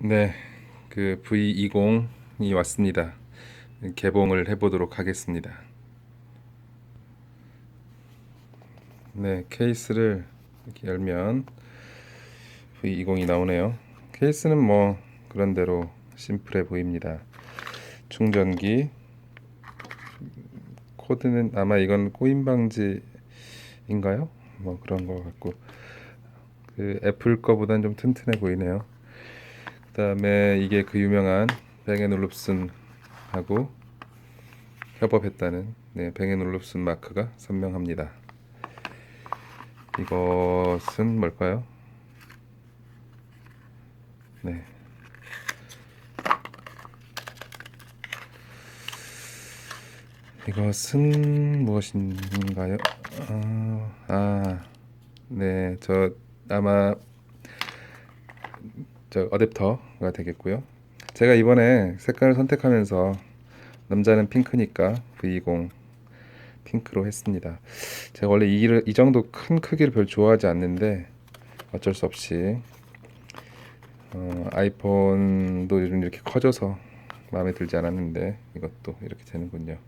네, 그 V20이 왔습니다. 개봉을 해보도록 하겠습니다. 네, 케이스를 이렇게 열면 V20이 나오네요. 케이스는 뭐 그런대로 심플해 보입니다. 충전기 코드는 아마 이건 꼬임 방지인가요? 뭐 그런 거 같고 그 애플 거보단 좀 튼튼해 보이네요. 그다음에 이게 그 유명한 뱅앤올룹슨하고 협업했다는 네, 뱅앤올룹슨 마크가 선명합니다. 이것은 뭘까요? 네. 이것은 무엇인가요? 아, 아, 네, 저 아마 저 어댑터가 되겠고요. 제가 이번에 색깔을 선택하면서 남자는 핑크니까 V20 핑크로 했습니다. 제가 원래 이, 이 정도 큰 크기를 별로 좋아하지 않는데 어쩔 수 없이 어, 아이폰도 요즘 이렇게 커져서 마음에 들지 않았는데 이것도 이렇게 되는군요.